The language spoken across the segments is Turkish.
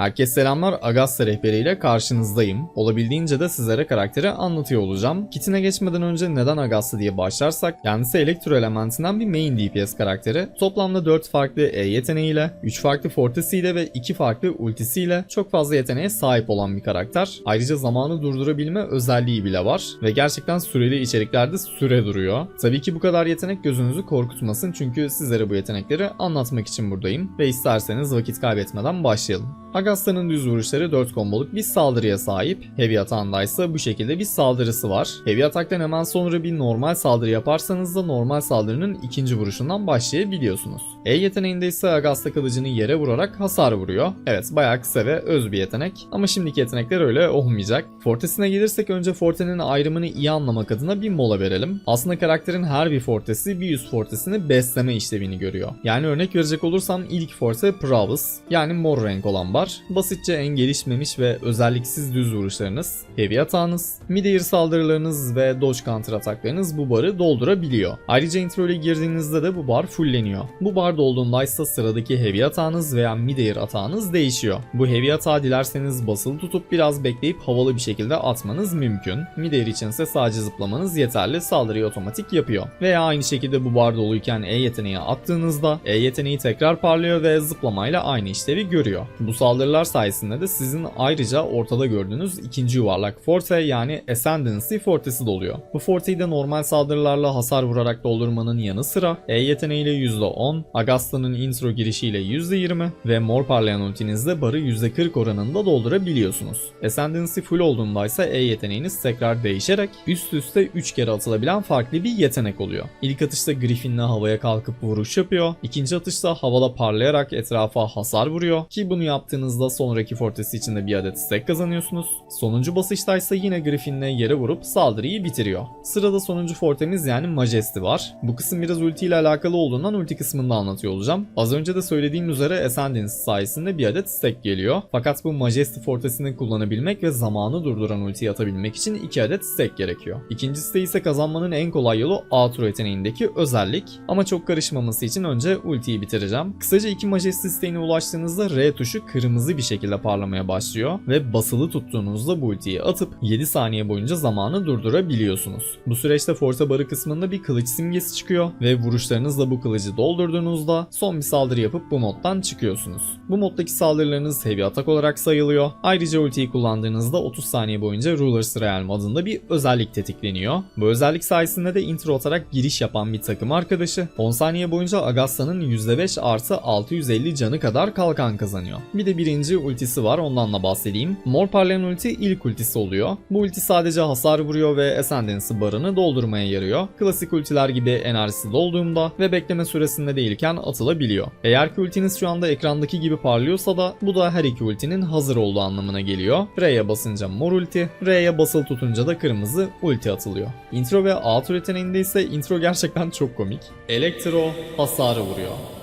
Herkese selamlar Agasta rehberiyle karşınızdayım. Olabildiğince de sizlere karakteri anlatıyor olacağım. Kitine geçmeden önce neden Agasta diye başlarsak kendisi elektro elementinden bir main DPS karakteri. Toplamda 4 farklı E yeteneğiyle, 3 farklı fortesiyle ve 2 farklı ultisiyle çok fazla yeteneğe sahip olan bir karakter. Ayrıca zamanı durdurabilme özelliği bile var ve gerçekten süreli içeriklerde süre duruyor. Tabii ki bu kadar yetenek gözünüzü korkutmasın çünkü sizlere bu yetenekleri anlatmak için buradayım ve isterseniz vakit kaybetmeden başlayalım. Agasta'nın düz vuruşları 4 komboluk bir saldırıya sahip. Heavy atağında ise bu şekilde bir saldırısı var. Heavy ataktan hemen sonra bir normal saldırı yaparsanız da normal saldırının ikinci vuruşundan başlayabiliyorsunuz. E yeteneğinde ise Agasta kılıcını yere vurarak hasar vuruyor. Evet bayağı kısa ve öz bir yetenek ama şimdiki yetenekler öyle olmayacak. Fortesine gelirsek önce Forte'nin ayrımını iyi anlamak adına bir mola verelim. Aslında karakterin her bir Fortesi bir üst Fortesini besleme işlevini görüyor. Yani örnek verecek olursam ilk Forte Pravus yani mor renk olan bar. Basitçe en gelişmemiş ve özelliksiz düz vuruşlarınız, heavy atağınız, mid-air saldırılarınız ve dodge counter ataklarınız bu barı doldurabiliyor. Ayrıca intro ile girdiğinizde de bu bar fullleniyor. Bu bar dolduğunda ise sıradaki heavy atağınız veya mid-air atağınız değişiyor. Bu heavy atağı dilerseniz basılı tutup biraz bekleyip havalı bir şekilde atmanız mümkün. Mid-air içinse sadece zıplamanız yeterli saldırıyı otomatik yapıyor. Veya aynı şekilde bu bar doluyken E yeteneği attığınızda E yeteneği tekrar parlıyor ve zıplamayla aynı işlevi görüyor. Bu saldırılar sayesinde de sizin ayrıca ortada gördüğünüz ikinci yuvarlak forte yani Ascendancy fortesi doluyor. Bu forteyi de normal saldırılarla hasar vurarak doldurmanın yanı sıra E yeteneğiyle %10, Agasta'nın intro girişiyle %20 ve mor parlayan ultinizde barı %40 oranında doldurabiliyorsunuz. Ascendancy full olduğunda ise E yeteneğiniz tekrar değişerek üst üste 3 kere atılabilen farklı bir yetenek oluyor. İlk atışta Griffin'le havaya kalkıp vuruş yapıyor. İkinci atışta havada parlayarak etrafa hasar vuruyor ki bunu yaptığınızda sonraki fortesi için de bir adet stack kazanıyorsunuz. Sonuncu basışta ise yine Griffin'le yere vurup saldırıyı bitiriyor. Sırada sonuncu fortemiz yani Majesty var. Bu kısım biraz ulti ile alakalı olduğundan ulti kısmında anlatıyor olacağım. Az önce de söylediğim üzere Ascendance sayesinde bir adet stack geliyor. Fakat bu Majesty fortesini kullanabilmek ve zamanı durduran ultiyi atabilmek için 2 adet stack gerekiyor. İkinci stack ise kazanmanın en kolay yolu Outro yeteneğindeki özellik. Ama çok karışmaması için önce ultiyi bitireceğim. Kısaca iki Majesty stack'ine ulaştığınızda R tuşu kırmızı bir şekilde parlamaya başlıyor ve basılı tuttuğunuzda bu ultiyi atıp 7 saniye boyunca zamanı durdurabiliyorsunuz. Bu süreçte Force barı kısmında bir kılıç simgesi çıkıyor ve vuruşlarınızla bu kılıcı doldurduğunuzda son bir saldırı yapıp bu moddan çıkıyorsunuz. Bu moddaki saldırılarınız heavy atak olarak sayılıyor. Ayrıca ultiyi kullandığınızda 30 saniye boyunca Ruler's Realm adında bir özellik tetikleniyor. Bu özellik sayesinde de intro atarak giriş yapan bir takım arkadaşı 10 saniye boyunca Agasta'nın %5 artı 650 canı kadar kalkan kazanıyor. Bir de birinci ultisi var ondan da bahsedeyim. Mor parlayan ulti ilk ultisi oluyor. Bu ulti sadece hasar vuruyor ve Ascendancy barını doldurmaya yarıyor. Klasik ultiler gibi enerjisi dolduğunda ve bekleme süresinde değilken atılabiliyor. Eğer ki ultiniz şu anda ekrandaki gibi parlıyorsa da bu da her iki ultinin hazır olduğu anlamına geliyor. R'ye basınca mor ulti, R'ye basılı tutunca da kırmızı ulti atılıyor. Intro ve outro yeteneğinde ise intro gerçekten çok komik. Elektro hasarı vuruyor.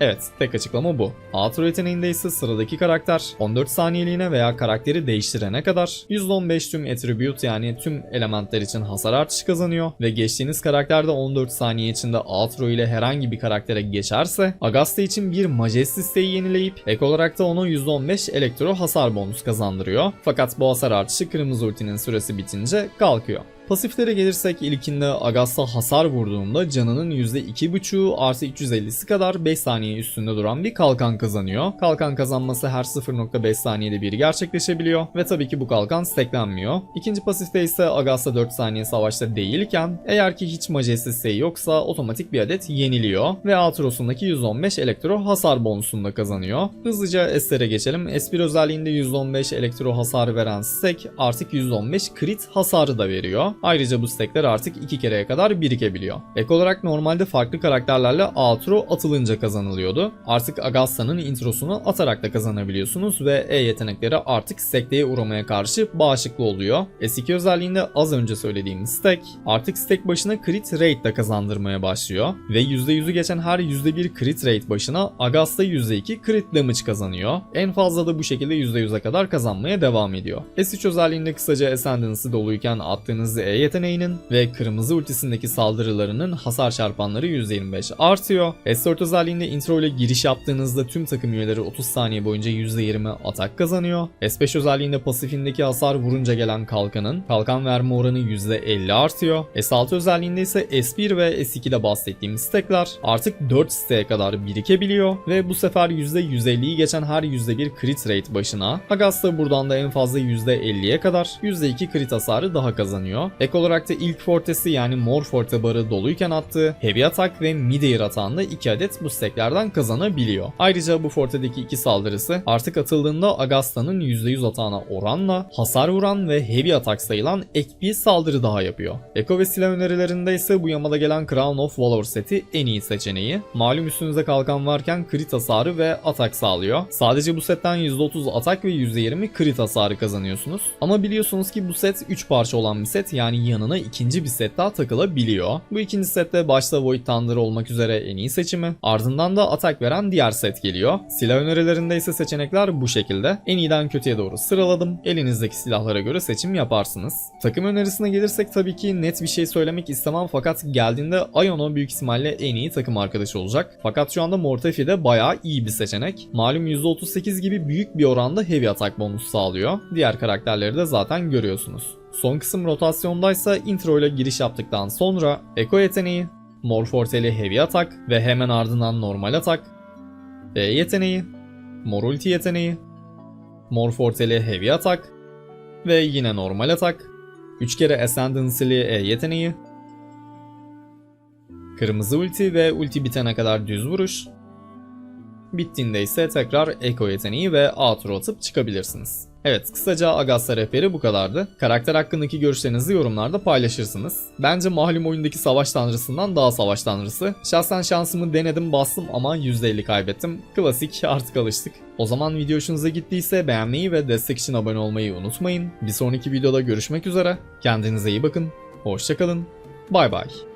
Evet, tek açıklama bu. Outro yeteneğinde ise sıradaki karakter 14 saniyeliğine veya karakteri değiştirene kadar %15 tüm attribute yani tüm elementler için hasar artışı kazanıyor ve geçtiğiniz karakterde 14 saniye içinde outro ile herhangi bir karaktere geçerse Agasta için bir Majesty siteyi yenileyip ek olarak da ona %15 elektro hasar bonus kazandırıyor. Fakat bu hasar artışı kırmızı ultinin süresi bitince kalkıyor. Pasiflere gelirsek ilkinde Agasta hasar vurduğunda canının %2.5'u artı 350'si kadar 5 saniye üstünde duran bir kalkan kazanıyor. Kalkan kazanması her 0.5 saniyede bir gerçekleşebiliyor ve tabii ki bu kalkan stacklenmiyor. İkinci pasifte ise Agasta 4 saniye savaşta değilken eğer ki hiç Majesty siteyi yoksa otomatik bir adet yeniliyor ve Outro'sundaki 115 elektro hasar bonusunu da kazanıyor. Hızlıca Ester'e geçelim. S1 özelliğinde 115 elektro hasar veren stack artık 115 crit hasarı da veriyor. Ayrıca bu stackler artık 2 kereye kadar birikebiliyor. Ek olarak normalde farklı karakterlerle outro atılınca kazanılıyordu. Artık Agasta'nın introsunu atarak da kazanabiliyorsunuz ve E yetenekleri artık stackleye uğramaya karşı bağışıklı oluyor. S2 özelliğinde az önce söylediğim stack artık stack başına crit rate de kazandırmaya başlıyor ve %100'ü geçen her %1 crit rate başına Agasta %2 crit damage kazanıyor. En fazla da bu şekilde %100'e kadar kazanmaya devam ediyor. S3 özelliğinde kısaca Ascendancy doluyken attığınız E yeteneğinin ve kırmızı ultisindeki saldırılarının hasar çarpanları %25 artıyor. S4 özelliğinde intro ile giriş yaptığınızda tüm takım üyeleri 30 saniye boyunca %20 atak kazanıyor. S5 özelliğinde pasifindeki hasar vurunca gelen kalkanın kalkan verme oranı %50 artıyor. S6 özelliğinde ise S1 ve S2'de bahsettiğimiz stekler artık 4 steye kadar birikebiliyor ve bu sefer %150'yi geçen her %1 crit rate başına Agasta buradan da en fazla %50'ye kadar %2 crit hasarı daha kazanıyor. Ek olarak da ilk fortesi yani mor forte barı doluyken attığı heavy atak ve mid-air atağında 2 adet bu kazanabiliyor. Ayrıca bu fortedeki iki saldırısı artık atıldığında Agasta'nın %100 atağına oranla hasar vuran ve heavy atak sayılan ek bir saldırı daha yapıyor. Eko ve silah önerilerinde ise bu yamada gelen Crown of Valor seti en iyi seçeneği. Malum üstünüzde kalkan varken crit hasarı ve atak sağlıyor. Sadece bu setten %30 atak ve %20 crit hasarı kazanıyorsunuz. Ama biliyorsunuz ki bu set 3 parça olan bir set yani yanına ikinci bir set daha takılabiliyor. Bu ikinci sette başta Void Thunder olmak üzere en iyi seçimi. Ardından da atak veren diğer set geliyor. Silah önerilerinde ise seçenekler bu şekilde. En iyiden kötüye doğru sıraladım. Elinizdeki silahlara göre seçim yaparsınız. Takım önerisine gelirsek tabii ki net bir şey söylemek istemem fakat geldiğinde Iono büyük ihtimalle en iyi takım arkadaşı olacak. Fakat şu anda Mortefi de bayağı iyi bir seçenek. Malum %38 gibi büyük bir oranda heavy atak bonus sağlıyor. Diğer karakterleri de zaten görüyorsunuz. Son kısım rotasyondaysa intro ile giriş yaptıktan sonra Eko yeteneği, Mor Forteli heavy atak ve hemen ardından normal atak, E yeteneği, Mor ulti yeteneği, Mor Forteli heavy atak ve yine normal atak, 3 kere Ascendancy'li E yeteneği, Kırmızı ulti ve ulti bitene kadar düz vuruş, Bittiğinde ise tekrar Eko yeteneği ve A atıp çıkabilirsiniz. Evet kısaca Agasta rehberi bu kadardı. Karakter hakkındaki görüşlerinizi yorumlarda paylaşırsınız. Bence malum oyundaki savaş tanrısından daha savaş tanrısı. Şahsen şansımı denedim bastım ama %50 kaybettim. Klasik artık alıştık. O zaman video hoşunuza gittiyse beğenmeyi ve destek için abone olmayı unutmayın. Bir sonraki videoda görüşmek üzere. Kendinize iyi bakın. Hoşçakalın. Bay bay.